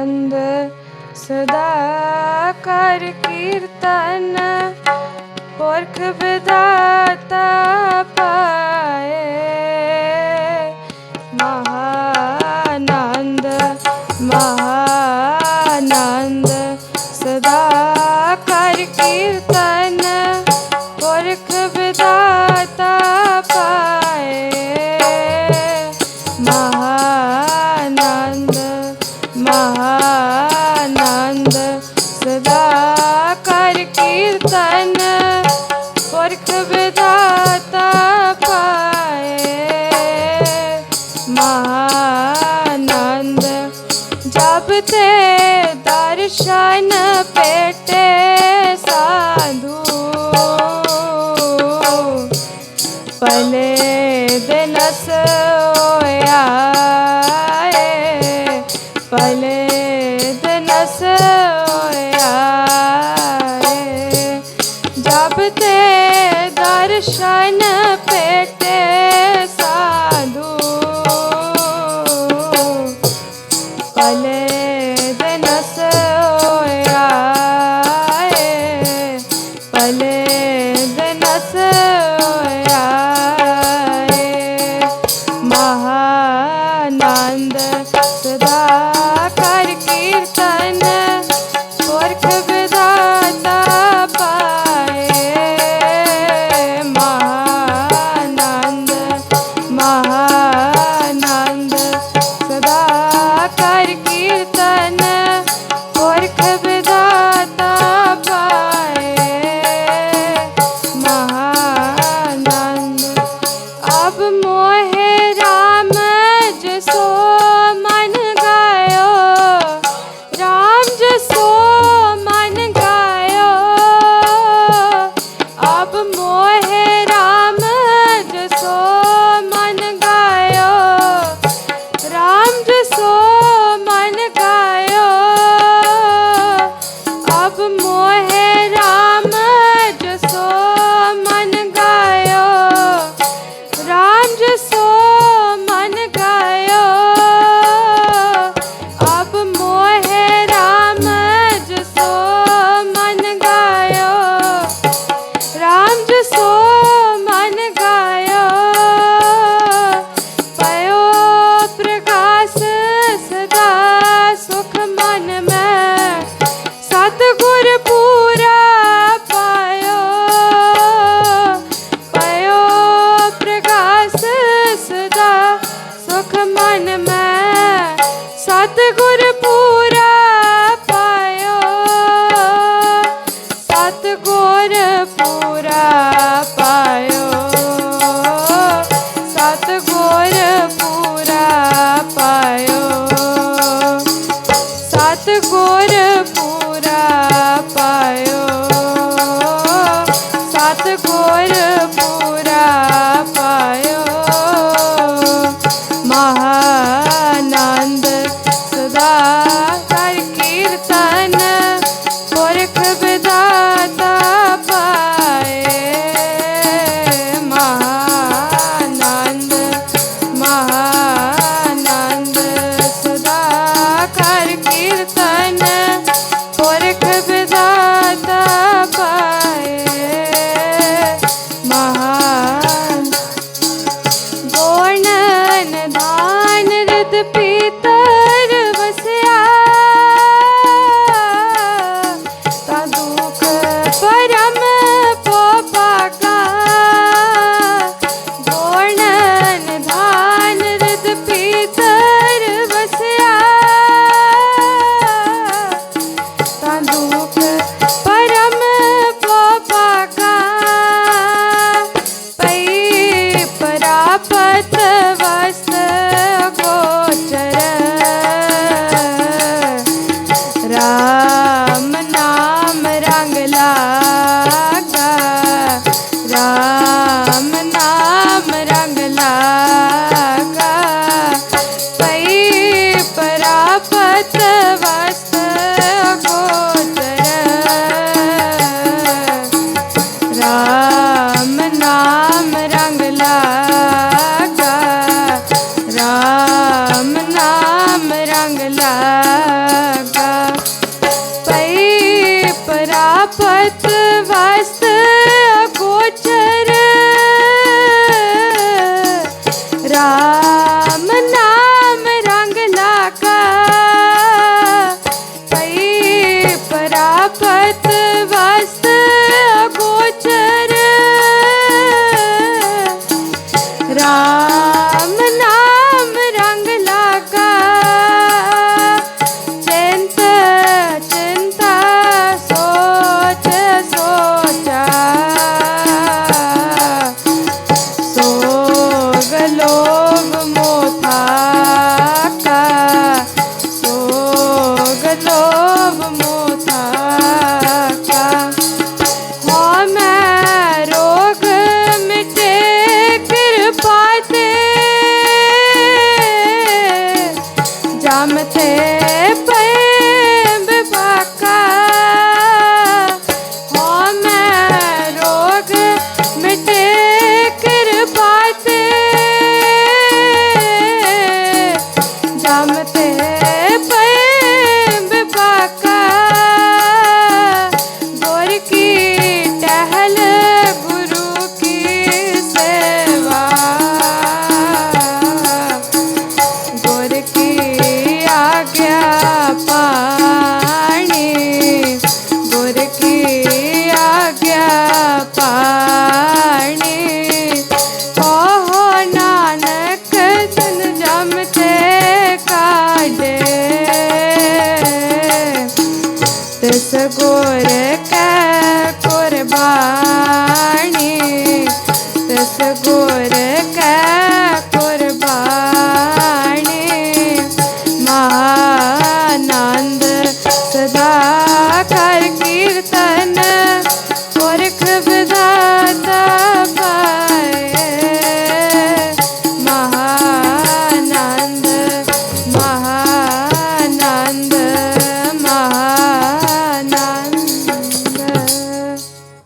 ਬੰਦ ਸਦਾ ਕਰ ਕੀਰਤਨ ਪੁਰਖ ਵਿਦਾਤਾ ਪਾਏ। ਮਹਾਨੰਦ ਮਹਾ ਮਹਾਨੰਦ ਜਬ ਤੇ ਦਰਸ਼ਨ ਪੇਟੇ ਸਾਧੂ ਪਲੇ ਦਿਨਸ ਹੋਇਆ ਪਲੇ ਦਿਨਸ ਹੋਇਆ ਜਬ ਤੇ ਦਰਸ਼ਨ ਪੇਟੇ সাত করে পু But. ਤੇ seguro.